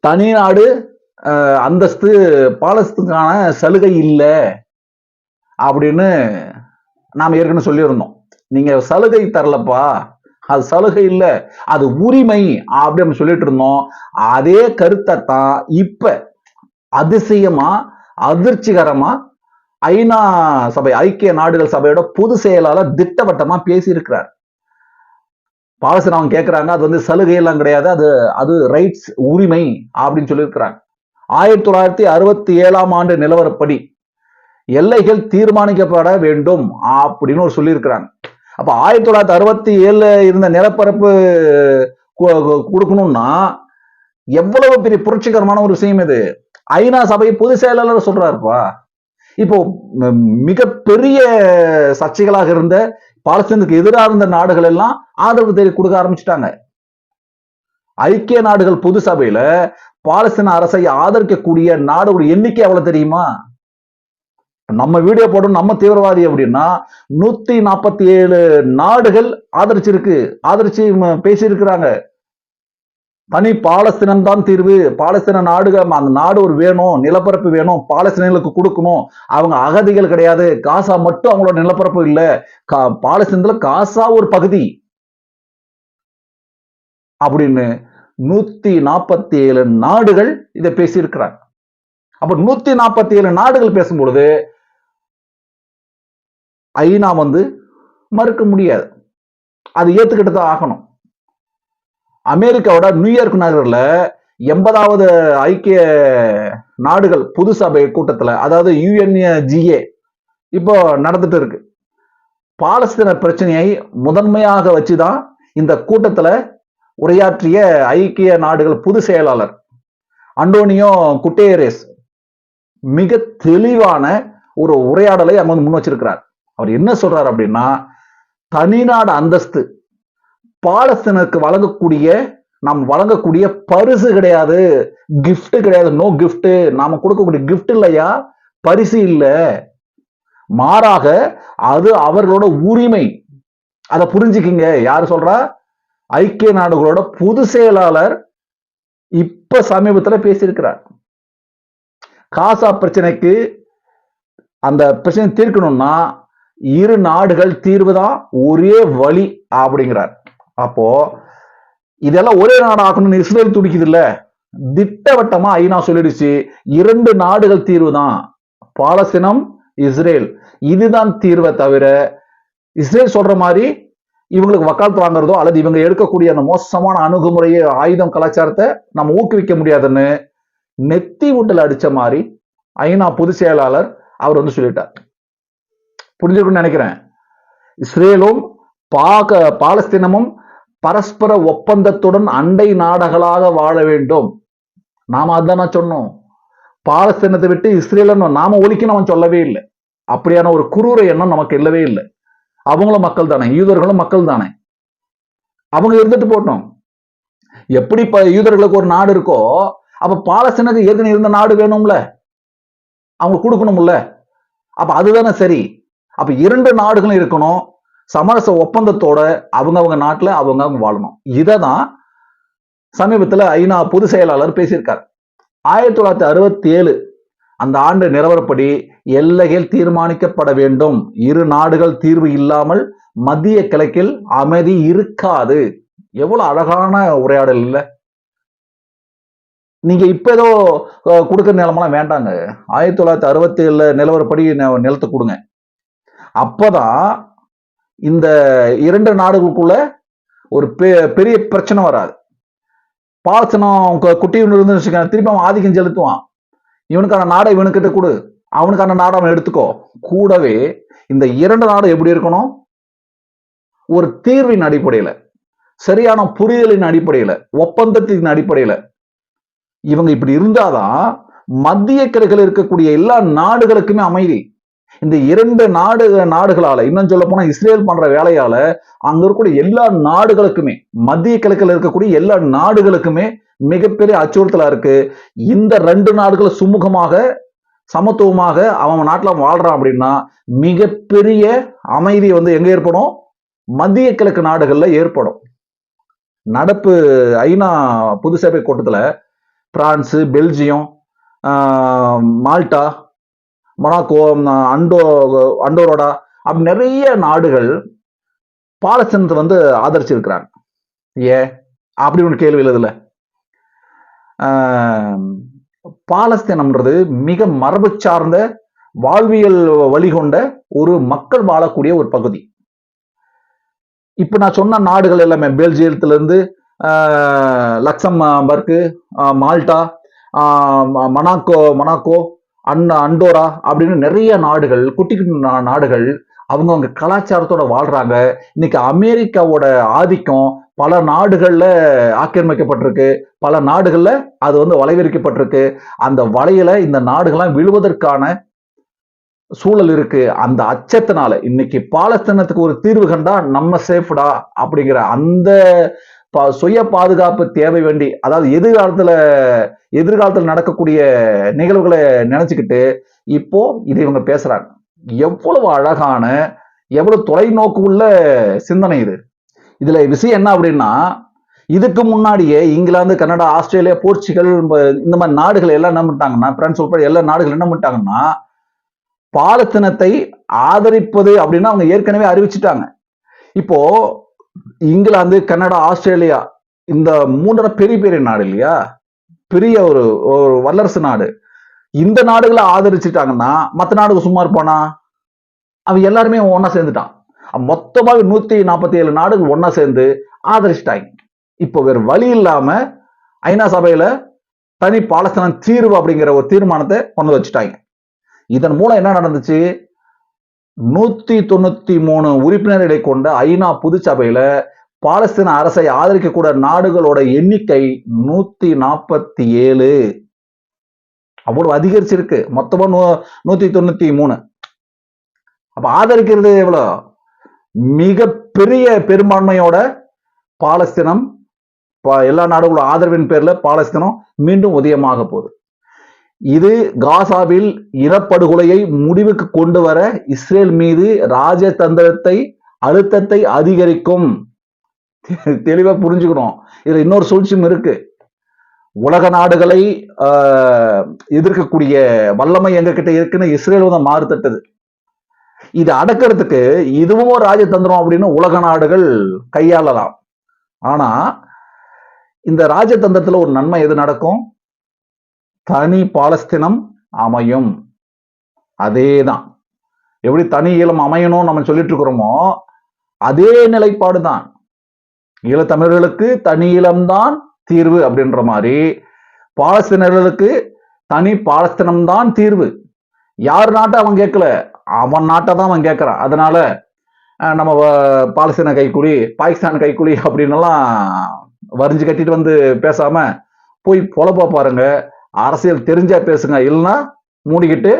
தனிநாடு அஹ், அந்தஸ்து பாலஸ்துக்கான சலுகை இல்லை அப்படின்னு நாம் ஏற்கனவே சொல்லியிருந்தோம். நீங்க சலுகை தரலப்பா. அது சலுகை இல்லை அது உரிமை அப்படின்னு சொல்லிட்டு இருந்தோம். அதே கருத்தை தான் இப்ப அதிசயமா அதிர்ச்சிகரமா ஐநா சபை ஐக்கிய நாடுகள் சபையோட பொது செயலாளர் திட்டவட்டமா பேசியிருக்கிறார். பாலஸ்தீன் அவங்க கேட்கறாங்க அது வந்து சலுகை எல்லாம் கிடையாது அது அது ரைட்ஸ் உரிமை அப்படின்னு சொல்லியிருக்கிறாங்க. ஆயிரத்தி தொள்ளாயிரத்தி அறுபத்தி ஏழாம் ஆண்டு நிலவரப்படி எல்லைகள் தீர்மானிக்கப்பட வேண்டும் அப்படின்னு ஒரு சொல்லியிருக்கிறாங்க. அப்ப ஆயிரத்தி தொள்ளாயிரத்தி அறுபத்தி ஏழுல இருந்த நிலப்பரப்பு கொடுக்கணும்னா எவ்வளவு பெரிய புரட்சிகரமான ஒரு விஷயம் இது. ஐநா சபை பொதுச் செயலாளர் சொல்றாருப்பா. இப்போ மிக மிகப்பெரிய சர்ச்சைகளாக இருந்த பாலஸ்தீனுக்கு எதிராக இருந்த நாடுகள் எல்லாம் ஆதரவு தெரி கொடுக்க ஆரம்பிச்சிட்டாங்க. ஐக்கிய நாடுகள் பொது சபையில பாலஸ்தீன அரசை ஆதரிக்கக்கூடிய நாடுகளுடைய எண்ணிக்கை எவ்வளவு தெரியுமா? நம்ம வீடியோ போடணும் நம்ம தீவிரவாதி அப்படின்னா நூத்தி நாற்பத்தி ஏழு நாடுகள் ஆதரிச்சிருக்கு ஆதரிச்சு பேசியிருக்கிறாங்க. தனி பாலஸ்தீனம் தான் தீர்வு. பாலஸ்தீன நாடுகள் அந்த நாடு ஒரு வேணும் நிலப்பரப்பு வேணும் பாலஸ்தீனர்களுக்கு கொடுக்கணும். அவங்க அகதிகள் கிடையாது. காசா மட்டும் அவங்களோட நிலப்பரப்பு இல்லை. கா- பாலஸ்தீனத்துல காசா ஒரு பகுதி. அப்படின்னு நூத்தி நாற்பத்தி ஏழு நாடுகள் இதை பேசியிருக்கிறாங்க. அப்ப நூத்தி நாற்பத்தி ஏழு நாடுகள் பேசும்பொழுது ஐநா வந்து மறுக்க முடியாது. அது ஏத்துக்கிட்டு தான் ஆகணும். அமெரிக்காவோட நியூயார்க் நகரில் எண்பதாவது ஐக்கிய நாடுகள் பொது சபை கூட்டத்தில் அதாவது யுஎன்ஜிஏ இப்போ நடந்துட்டு இருக்கு. பாலஸ்தீன பிரச்சனையை முதன்மையாக வச்சு தான் இந்த கூட்டத்தில் உரையாற்றிய ஐக்கிய நாடுகள் பொது செயலாளர் அண்டோனியோ குட்டேரேஸ் மிக தெளிவான ஒரு உரையாடலை அங்க வந்து முன் வச்சிருக்கிறார். அவர் என்ன சொல்றாரு அப்படின்னா தனிநாடு அந்தஸ்து பாலஸ்தீனுக்கு வழங்கக்கூடிய நாம் வழங்கக்கூடிய பரிசு கிடையாது. கிஃப்ட் கிடையாது. நோ கிஃப்ட் நாம கொடுக்கக்கூடிய கிஃப்ட் இல்லையா? பரிசு இல்லை. மாறாக அது அவர்களோட உரிமை. அதை புரிஞ்சுக்கிங்க. யார் சொல்றா? ஐக்கிய நாடுகளோட பொது செயலாளர் இப்ப சமீபத்துல பேசியிருக்கிறார். காசா பிரச்சனைக்கு அந்த பிரச்சனை தீர்க்கணும்னா இரு நாடுகள் தீர்வு தான் ஒரே வழி அப்படிங்கிறார். அப்போ இதெல்லாம் ஒரே நாடு ஆக்கணும்னு இஸ்ரேல் துடிக்குது இல்ல திட்டவட்டமா ஐநா சொல்லிடுச்சு. இரண்டு நாடுகள் தீர்வு தான் பாலஸ்தீனம் இஸ்ரேல். இதுதான் தீர்வை தவிர இஸ்ரேல் சொல்ற மாதிரி இவங்களுக்கு வக்காலத்து வாங்குறதோ அல்லது இவங்க எடுக்கக்கூடிய அந்த மோசமான அணுகுமுறையை ஆயுதம் கலாச்சாரத்தை நம்ம ஊக்குவிக்க முடியாதுன்னு நெத்தி ஊட்டல் அடிச்ச மாதிரி ஐநா பொதுச் செயலாளர் அவர் வந்து சொல்லிட்டார். புரிஞ்சுக்கணும்னு நினைக்கிறேன். இஸ்ரேலும் பாக பாலஸ்தீனமும் பரஸ்பர ஒப்பந்தத்துடன் அண்டை நாடுகளாக வாழ வேண்டும். நாம அதான சொன்னோம். பாலஸ்தீனத்தை விட்டு இஸ்ரேலன்னு நாம ஒழிக்கணும் அவன் சொல்லவே இல்லை. அப்படியான ஒரு குரூர எண்ணம் நமக்கு இல்லவே இல்லை. அவங்களும் மக்கள் தானே யூதர்களும் மக்கள் தானே. அவங்க இருந்துட்டு போட்டோம். எப்படி இப்ப யூதர்களுக்கு ஒரு நாடு இருக்கோ அப்ப பாலஸ்தீனுக்கு ஏற்கனவே இருந்த நாடு வேணும்ல? அவங்க கொடுக்கணும்ல? அப்ப அதுதானே சரி. அப்ப இரண்டு நாடுகளும் இருக்கணும். சமரச ஒப்பந்தத்தோட அவங்கவங்க நாட்டுல அவங்க அவங்க வாழணும். இதை தான் சமீபத்துல ஐநா பொதுச் செயலாளர் பேசியிருக்கார். ஆயிரத்தி தொள்ளாயிரத்தி அறுபத்தி ஏழு அந்த ஆண்டு நிலவரப்படி எல்லைகள் தீர்மானிக்கப்பட வேண்டும். இரு நாடுகள் தீர்வு இல்லாமல் மத்திய கிழக்கில் அமைதி இருக்காது. எவ்வளவு அழகான உரையாடல் இல்ல. நீங்க இப்ப ஏதோ கொடுக்குற நிலமெல்லாம் வேண்டாங்க. ஆயிரத்தி தொள்ளாயிரத்தி அறுபத்தி ஏழுல நிலவரப்படி நிலத்தை கொடுங்க. அப்பதான் இந்த இரண்டு நாடுகளுக்குள்ள ஒரு பெ- பெரிய பிரச்சனை வராது. பாலஸ்தீனம் குட்டி இருந்து திருப்பி அவன் ஆதிக்கம் செலுத்துவான். இவனுக்கான நாடை இவனுக்கிட்ட கொடு. அவனுக்கான நாடை அவன் எடுத்துக்கோ. கூடவே இந்த இரண்டு நாடு எப்படி இருக்கணும்? ஒரு தீர்வின் அடிப்படையில சரியான புரிதலின் அடிப்படையில ஒப்பந்தத்தின் அடிப்படையில. இவங்க இப்படி இருந்தாதான் மத்திய கிழக்கில் இருக்கக்கூடிய எல்லா நாடுகளுக்குமே அமைதி. இந்த இரண்டு நாடு நாடுகளால இன்னும் சொல்ல போனா இஸ்ரேல் பண்ற வேலையால அங்க இருக்கக்கூடிய எல்லா நாடுகளுக்குமே மத்திய கிழக்கில் இருக்கக்கூடிய எல்லா நாடுகளுக்குமே மிகப்பெரிய அச்சுறுத்தலா இருக்கு. இந்த ரெண்டு நாடுகள் சுமூகமாக சமத்துவமாக அவன் நாட்டில் வாழ்றான் அப்படின்னா மிகப்பெரிய அமைதி வந்து எங்க ஏற்படும்? மத்திய கிழக்கு நாடுகள்ல ஏற்படும். நடப்பு ஐநா பொது சேவை கூட்டத்தில் பிரான்ஸு பெல்ஜியம் மால்டா மொனாக்கோ அண்டோ அண்டோரோடா அப்படி நிறைய நாடுகள் பாலஸ்தீனத்தை வந்து ஆதரிச்சிருக்கிறாங்க. ஏ? அப்படி ஒன்று கேள்வி எழுதுல. பாலஸ்தீனம்ன்றது மிக மரபு சார்ந்த வாழ்வியல் வழிகொண்ட ஒரு மக்கள் வாழக்கூடிய ஒரு பகுதி. இப்போ நான் சொன்ன நாடுகள் எல்லாமே பெல்ஜியத்துல இருந்து Luxembourg Malta Monaco Monaco Monaco Monaco an Andorra அப்படின்னு நிறைய நாடுகள் குட்டி குட்டி நாடுகள் அவங்கவுங்க கலாச்சாரத்தோட வாழ்றாங்க. இன்னைக்கு அமெரிக்காவோட ஆதிக்கம் பல நாடுகளில் ஆக்கிரமிக்கப்பட்டிருக்கு. பல நாடுகளில் அது வந்து வளைவிரிக்கப்பட்டிருக்கு அந்த வலையில இந்த நாடுகள்லாம் விழுவதற்கான சூழல் இருக்கு. அந்த அச்சத்தினால இன்னைக்கு பாலஸ்தீனத்துக்கு ஒரு தீர்வு கண்டா நம்ம சேஃப்டா அப்படிங்கிற அந்த சுய பாதுகாப்பு தேவை வேண்டி அதாவது எதிர்காலத்தில் எதிர்காலத்தில் நடக்கக்கூடிய நிகழ்வுகளை நினச்சிக்கிட்டு இப்போ இதை இவங்க பேசுகிறாங்க எவ்வளவு அழகான எவ்வளவு தொலைநோக்கு உள்ள சிந்தனை இது. இதில் விஷயம் என்ன அப்படின்னா இதுக்கு முன்னாடியே இங்கிலாந்து கனடா ஆஸ்திரேலியா போர்ச்சுகல் இந்த- இந்த மாதிரி நாடுகள் எல்லாம் என்ன பண்ணிட்டாங்கன்னா பிரான்ஸ் உட்பட எல்லா நாடுகள் என்ன பண்ணிட்டாங்கன்னா பாலத்தினத்தை ஆதரிப்பது அப்படின்னு அவங்க ஏற்கனவே அறிவிச்சிட்டாங்க. இப்போ இங்கிலாந்து கனடா ஆஸ்திரேலியா இந்த மூன்றரை பெரிய பெரிய நாடு இல்லையா? பெரிய ஒரு ஒரு வல்லரசு நாடு. இந்த நாடுகளை ஆதரிச்சிட்டாங்கன்னா மற்ற நாடுகள் சும்மா இருப்பானா? அவன் எல்லாருமே ஒன்னா சேர்ந்துட்டான். மொத்தமாக நூத்தி நாற்பத்தி ஏழு நாடுகள் ஒன்னா சேர்ந்து ஆதரிச்சிட்டாங்க. இப்போ வேற வழி இல்லாம ஐநா சபையில தனி பாலஸ்தீனம் தீர்வு அப்படிங்கிற ஒரு தீர்மானத்தை கொண்டு வச்சுட்டாங்க. இதன் மூலம் என்ன நடந்துச்சு? நூத்தி தொண்ணூத்தி மூணு உறுப்பினர்களை கொண்ட ஐநா பொதுச்சபையில பாலஸ்தீன அரசை ஆதரிக்கக்கூடிய நாடுகளோட எண்ணிக்கை நூத்தி நாற்பத்தி ஏழு. அவ்வளவு அதிகரிச்சிருக்கு. மொத்தமா நூ நூத்தி தொண்ணூத்தி மூணு. அப்ப ஆதரிக்கிறது எவ்வளவு மிக பெரிய பெரும்பான்மையோட பாலஸ்தீனம் எல்லா நாடுகளும் ஆதரவின் பேர்ல பாலஸ்தீனம் மீண்டும் உதயமாக போகுது. இது காசாவில் இனப்படுகொலையை முடிவுக்கு கொண்டு வர இஸ்ரேல் மீது ராஜதந்திரத்தை அழுத்தத்தை அதிகரிக்கும். தெளிவா புரிஞ்சுக்கணும். இதுல இன்னொரு சூழ்ச்சியும் இருக்கு. உலக நாடுகளை எதிர்க்கக்கூடிய வல்லமை எங்ககிட்ட இருக்குன்னு இஸ்ரேல் வந்து மாறுத்தட்டது இது அடக்கிறதுக்கு இதுவும் ராஜதந்திரம் அப்படின்னு உலக நாடுகள் கையாளலாம். ஆனா இந்த ராஜதந்திரத்துல ஒரு நன்மை எது நடக்கும்? தனி பாலஸ்தீனம் அமையும். அதேதான். எப்படி தனி ஈழம் அமையணும் நம்ம சொல்லிட்டு இருக்கிறோமோ அதே நிலைப்பாடு தான் ஈழத்தமிழர்களுக்கு தனி ஈழம்தான் தீர்வு அப்படின்ற மாதிரி பாலஸ்தீனர்களுக்கு தனி பாலஸ்தீனம் தான் தீர்வு. யார் நாட்டை அவன் கேட்கல? அவன் நாட்டை தான் அவன் கேட்கறான். அதனால நம்ம வ- பாலஸ்தீன கைக்குலி பாகிஸ்தான் கைக்குலி அப்படின்னு எல்லாம் வரிஞ்சு கட்டிட்டு வந்து பேசாம போய் பொழப்பா பாருங்க. அரசியல் தெரிஞ்சா பேசுங்க. இல்லைன்னா மூடிக்கிட்டு